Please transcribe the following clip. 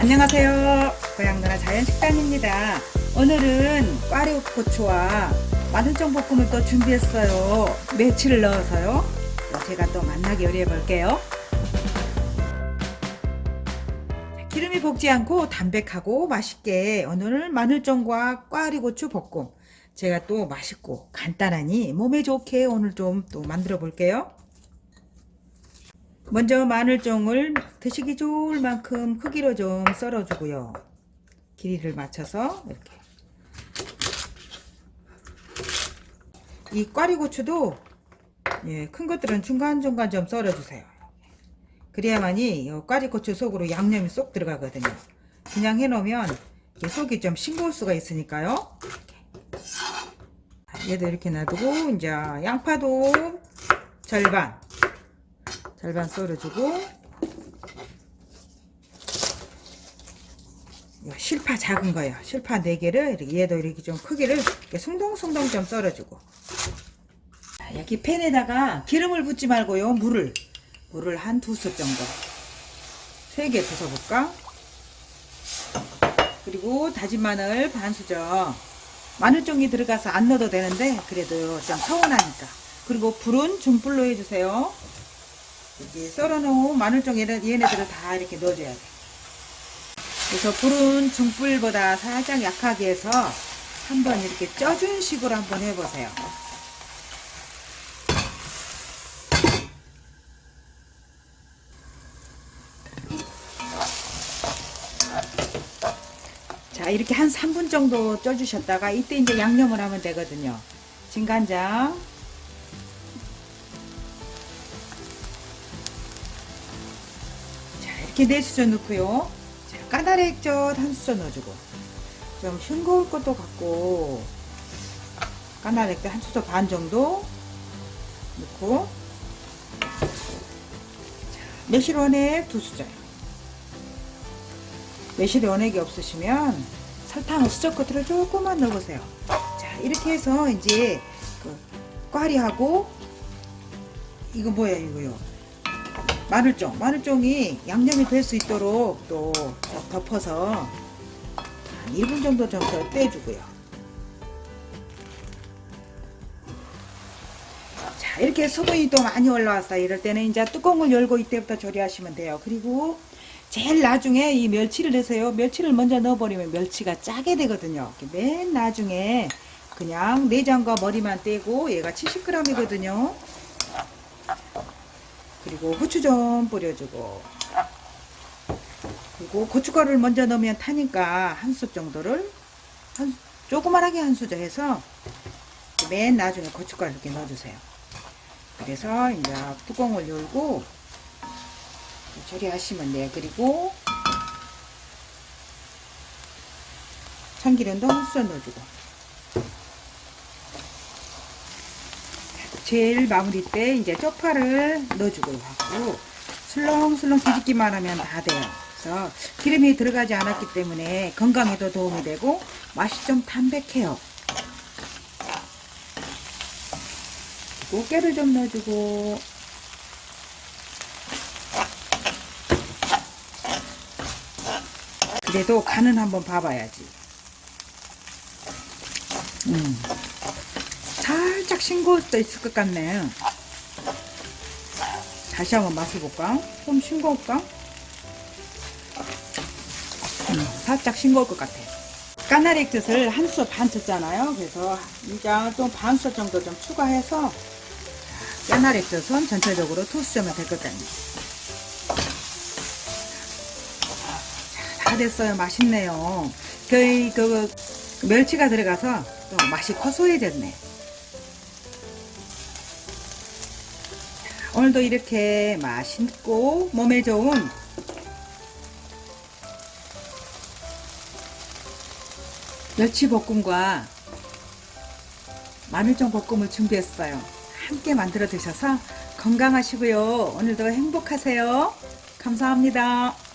안녕하세요. 고향누나 자연식단입니다. 오늘은 꽈리고추와 마늘종 볶음을 또 준비했어요. 매치를 넣어서요. 제가 또 만나게 요리해 볼게요. 기름이 볶지 않고 담백하고 맛있게 오늘은 마늘종과 꽈리고추 볶음 제가 또 맛있고 간단하니 몸에 좋게 오늘 좀 또 만들어 볼게요. 먼저 마늘종을 드시기 좋을 만큼 크기로 좀 썰어주고요. 길이를 맞춰서 이렇게. 이 꽈리고추도 예, 큰 것들은 중간중간 좀 썰어주세요. 그래야만이 이 꽈리고추 속으로 양념이 쏙 들어가거든요. 그냥 해놓으면 속이 좀 싱거울 수가 있으니까요. 얘도 이렇게 놔두고 이제 양파도 절반 절반 썰어주고 실파 작은 거요. 실파 4개를 이렇게 얘도 이렇게 좀 크기를 이렇게 숭덩숭덩 좀 썰어주고 자, 여기 팬에다가 기름을 붓지 말고요. 물을 물을 한두숟 정도 3개 부숴볼까? 그리고 다진 마늘 반 수저 마늘종이 들어가서 안 넣어도 되는데 그래도 좀 서운하니까 그리고 불은 중불로 해주세요. 이렇게 썰어놓은 마늘종 얘네, 얘네들을 다 이렇게 넣어줘야 돼. 그래서 불은 중불보다 살짝 약하게 해서 한번 이렇게 쪄준 식으로 한번 해보세요. 자, 이렇게 한 3분 정도 쪄주셨다가 이때 이제 양념을 하면 되거든요. 진간장, 이렇게 네 수저 넣고요. 자, 까다리 액젓 한 수저 넣어주고. 좀 싱거울 것도 같고, 까다리 액젓 한 수저 반 정도 넣고, 자, 매실 원액 두 수저요. 매실 원액이 없으시면 설탕을 수저 끝으로 조금만 넣어보세요. 자, 이렇게 해서 이제 그 꽈리하고, 이거 뭐야, 이거요. 마늘종, 마늘종이 양념이 될 수 있도록 또 덮어서 1분 정도 좀더 떼주고요. 자, 이렇게 수분이 또 많이 올라왔어. 이럴 때는 이제 뚜껑을 열고 이때부터 조리하시면 돼요. 그리고 제일 나중에 이 멸치를 넣으세요. 멸치를 먼저 넣어버리면 멸치가 짜게 되거든요. 맨 나중에 그냥 내장과 머리만 떼고 얘가 70g이거든요. 그리고 후추 좀 뿌려주고. 그리고 고춧가루를 먼저 넣으면 타니까 한 숟 정도를 한, 조그만하게 한 수저 해서 맨 나중에 고춧가루 이렇게 넣어주세요. 그래서 이제 뚜껑을 열고 조리하시면 돼요. 그리고 참기름도 한 수저 넣어주고 제일 마무리 때 이제 쪽파를 넣어주고 하고 술렁술렁 뒤집기만 하면 다 돼요. 그래서 기름이 들어가지 않았기 때문에 건강에도 도움이 되고 맛이 좀 담백해요. 깨를 좀 넣어주고 그래도 간은 한번 봐봐야지. 음. 살짝 싱거울 있을 것 같네. 다시 한번 맛을 볼까? 좀 싱거울까? 음, 살짝 싱거울 것 같아. 까나리 액젓을 한 수 반 쳤잖아요. 그래서 이제 좀반 수 정도 좀 추가해서 까나리 액젓은 전체적으로 두 수점은 됐거든요. 자, 다 됐어요. 맛있네요. 거의 그 멸치가 들어가서 또 맛이 고소해졌네. 오늘도 이렇게 맛있고 몸에 좋은 멸치볶음과 마늘종 볶음을 준비했어요. 함께 만들어 드셔서 건강하시고요. 오늘도 행복하세요. 감사합니다.